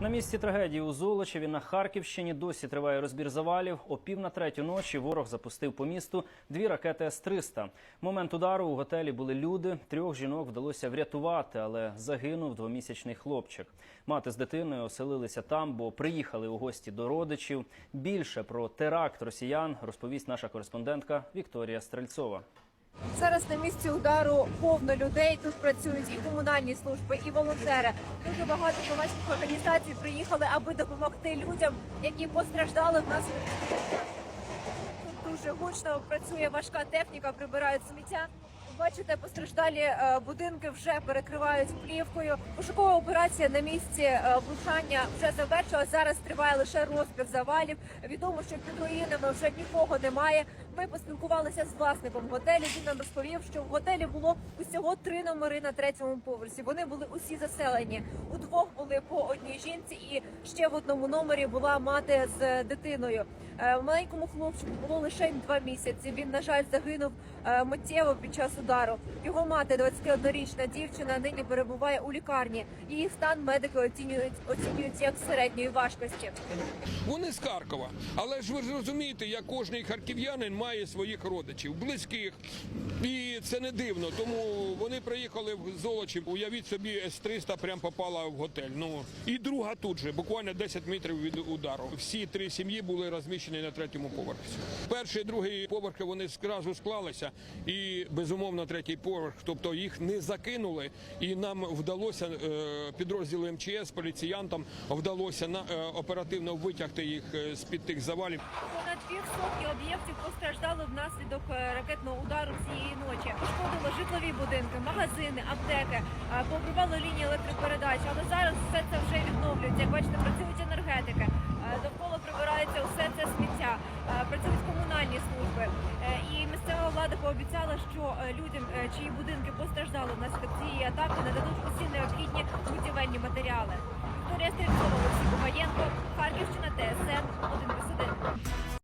На місці трагедії у Золочеві на Харківщині досі триває розбір завалів. О пів на третю ночі ворог запустив по місту дві ракети С-300. Момент удару у готелі були люди. Трьох жінок вдалося врятувати, але загинув двомісячний хлопчик. Мати з дитиною оселилися там, бо приїхали у гості до родичів. Більше про теракт росіян розповість наша кореспондентка Вікторія Стрельцова. Зараз на місці удару повно людей. Тут працюють і комунальні служби, і волонтери. Дуже багато громадських організацій приїхали, аби допомогти людям, які постраждали внаслідок. Тут дуже гучно працює важка техніка, прибирають сміття. Бачите, постраждалі е, будинки вже перекривають плівкою. Пошукова операція на місці е, влучання вже завершилась. Зараз триває лише розбір завалів. Відомо, що під руїнами вже нікого немає. Ми поспілкувалися з власником готелю. Він нам розповів, що в готелі було усього три номери на третьому поверсі. Вони були усі заселені. У двох були по одній жінці, і ще в одному номері була мати з дитиною. Е, Маленькому хлопчику було лише два місяці. Він, на жаль, загинув миттєво під час удару. Його мати, 21-річна дівчина, нині перебуває у лікарні. Її стан медики оцінюють оцінюють як середньої важкості. Вони з Харкова. Але ж ви розумієте, як кожний харків'янин має своїх родичів, близьких. І це не дивно. Тому вони приїхали в Золочів. Уявіть собі, С-300 прям попала в готель. Ну і друга тут же, буквально 10 метрів від удару. Всі три сім'ї були розміщені на третьому поверсі. Перший і другий поверхи вони зразу склалися, і безумовно третій поверх, тобто їх не закинули, і нам вдалося е, підрозділу МЧС, поліціянтам вдалося е, оперативно витягти їх е, з під тих завалів. Понад пів сотні об'єктів постраждали внаслідок ракетного удару цієї ночі. Пошкодило житлові будинки, магазини, аптеки, е, лінії електропередач. Але зараз все це вже відновлюється. Як бачите, влада пообіцяла, що е, людям, е, чиї будинки постраждали внаслідок цієї атаки, нададуть усі необхідні будівельні матеріали. Вікторія Стрільцова, Олексій Бугаєнко, Харківщина, ТСН